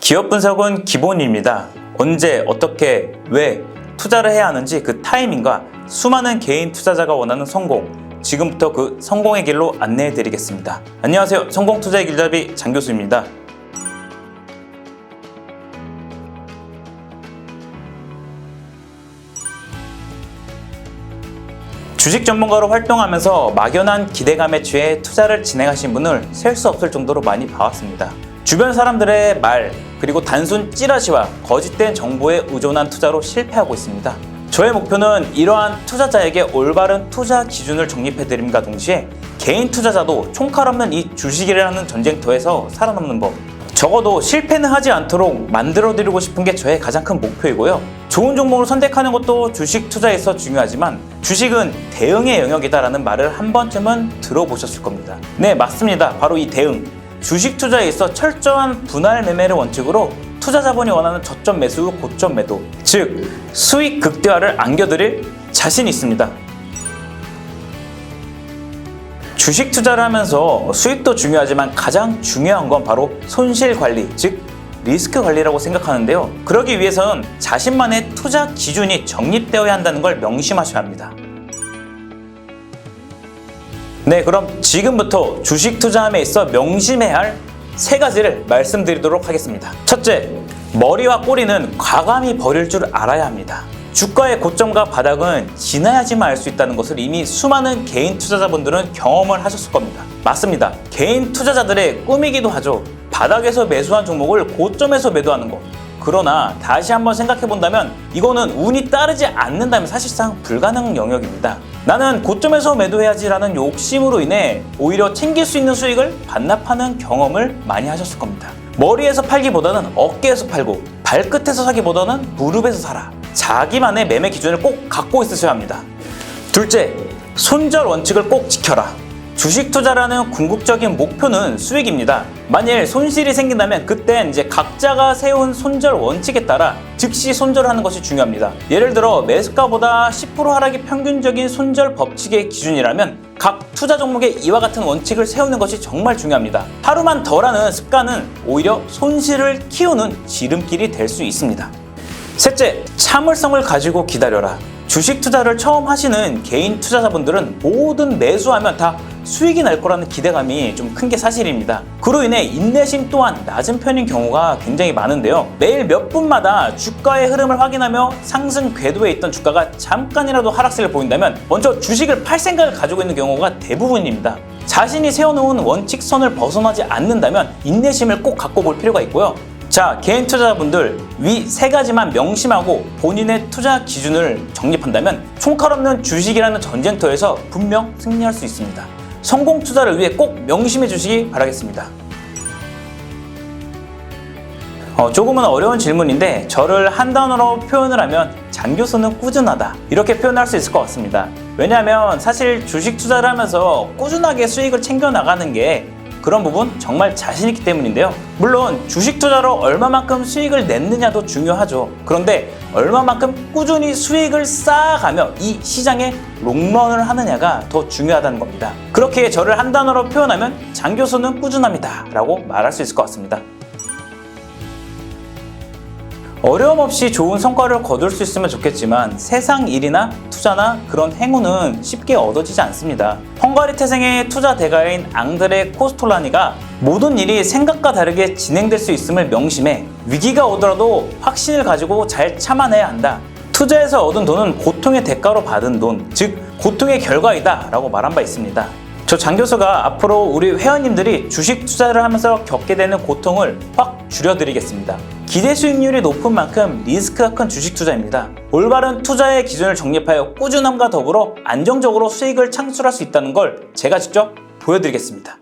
기업 분석은 기본입니다. 언제, 어떻게, 왜 투자를 해야 하는지 그 타이밍과 수많은 개인 투자자가 원하는 성공. 지금부터 그 성공의 길로 안내해 드리겠습니다. 안녕하세요. 성공 투자의 길잡이 장 교수입니다. 주식 전문가로 활동하면서 막연한 기대감에 취해 투자를 진행하신 분을 셀 수 없을 정도로 많이 봐왔습니다. 주변 사람들의 말, 그리고 단순 찌라시와 거짓된 정보에 의존한 투자로 실패하고 있습니다. 저의 목표는 이러한 투자자에게 올바른 투자 기준을 정립해드림과 동시에 개인 투자자도 총칼 없는 이 주식이라는 전쟁터에서 살아남는 법, 적어도 실패는 하지 않도록 만들어드리고 싶은 게 저의 가장 큰 목표이고요. 좋은 종목을 선택하는 것도 주식 투자에 있어 중요하지만 주식은 대응의 영역이다라는 말을 한 번쯤은 들어보셨을 겁니다. 네, 맞습니다. 바로 이 대응. 주식 투자에 있어 철저한 분할 매매를 원칙으로 투자 자본이 원하는 저점 매수 후 고점 매도, 즉 수익 극대화를 안겨드릴 자신이 있습니다. 주식 투자를 하면서 수익도 중요하지만 가장 중요한 건 바로 손실 관리, 즉 리스크 관리라고 생각하는데요. 그러기 위해서는 자신만의 투자 기준이 정립되어야 한다는 걸 명심하셔야 합니다. 네, 그럼 지금부터 주식 투자함에 있어 명심해야 할 세 가지를 말씀드리도록 하겠습니다. 첫째, 머리와 꼬리는 과감히 버릴 줄 알아야 합니다. 주가의 고점과 바닥은 지나야지만 알 수 있다는 것을 이미 수많은 개인 투자자분들은 경험을 하셨을 겁니다. 맞습니다. 개인 투자자들의 꿈이기도 하죠. 바닥에서 매수한 종목을 고점에서 매도하는 것. 그러나 다시 한번 생각해 본다면 이거는 운이 따르지 않는다면 사실상 불가능 영역입니다. 나는 고점에서 매도해야지라는 욕심으로 인해 오히려 챙길 수 있는 수익을 반납하는 경험을 많이 하셨을 겁니다. 머리에서 팔기보다는 어깨에서 팔고 발끝에서 사기보다는 무릎에서 사라. 자기만의 매매 기준을 꼭 갖고 있으셔야 합니다. 둘째, 손절 원칙을 꼭 지켜라. 주식 투자라는 궁극적인 목표는 수익입니다. 만일 손실이 생긴다면 그땐 이제 각자가 세운 손절 원칙에 따라 즉시 손절하는 것이 중요합니다. 예를 들어 매수가보다 10% 하락이 평균적인 손절 법칙의 기준이라면 각 투자 종목에 이와 같은 원칙을 세우는 것이 정말 중요합니다. 하루만 덜 하는 습관은 오히려 손실을 키우는 지름길이 될 수 있습니다. 셋째, 참을성을 가지고 기다려라. 주식 투자를 처음 하시는 개인 투자자분들은 모든 매수하면 다 수익이 날 거라는 기대감이 좀 큰 게 사실입니다. 그로 인해 인내심 또한 낮은 편인 경우가 굉장히 많은데요. 매일 몇 분마다 주가의 흐름을 확인하며 상승 궤도에 있던 주가가 잠깐이라도 하락세를 보인다면 먼저 주식을 팔 생각을 가지고 있는 경우가 대부분입니다. 자신이 세워놓은 원칙선을 벗어나지 않는다면 인내심을 꼭 갖고 볼 필요가 있고요. 자, 개인 투자자분들 위 세 가지만 명심하고 본인의 투자 기준을 정립한다면 총칼 없는 주식이라는 전쟁터에서 분명 승리할 수 있습니다. 성공 투자를 위해 꼭 명심해 주시기 바라겠습니다. 어, 조금은 어려운 질문인데 저를 한 단어로 표현을 하면 장 교수는 꾸준하다 이렇게 표현할 수 있을 것 같습니다. 왜냐하면 사실 주식 투자를 하면서 꾸준하게 수익을 챙겨 나가는 게 그런 부분 정말 자신 있기 때문인데요. 물론 주식 투자로 얼마만큼 수익을 냈느냐도 중요하죠. 그런데 얼마만큼 꾸준히 수익을 쌓아가며 이 시장에 롱런을 하느냐가 더 중요하다는 겁니다. 그렇게 저를 한 단어로 표현하면 장 교수는 꾸준합니다. 라고 말할 수 있을 것 같습니다. 어려움 없이 좋은 성과를 거둘 수 있으면 좋겠지만 세상 일이나 투자나 그런 행운은 쉽게 얻어지지 않습니다. 헝가리 태생의 투자 대가인 앙드레 코스톨라니가 모든 일이 생각과 다르게 진행될 수 있음을 명심해 위기가 오더라도 확신을 가지고 잘 참아내야 한다. 투자에서 얻은 돈은 고통의 대가로 받은 돈, 즉 고통의 결과이다 라고 말한 바 있습니다. 저 장 교수가 앞으로 우리 회원님들이 주식 투자를 하면서 겪게 되는 고통을 확 줄여드리겠습니다. 기대 수익률이 높은 만큼 리스크가 큰 주식 투자입니다. 올바른 투자의 기준을 정립하여 꾸준함과 더불어 안정적으로 수익을 창출할 수 있다는 걸 제가 직접 보여드리겠습니다.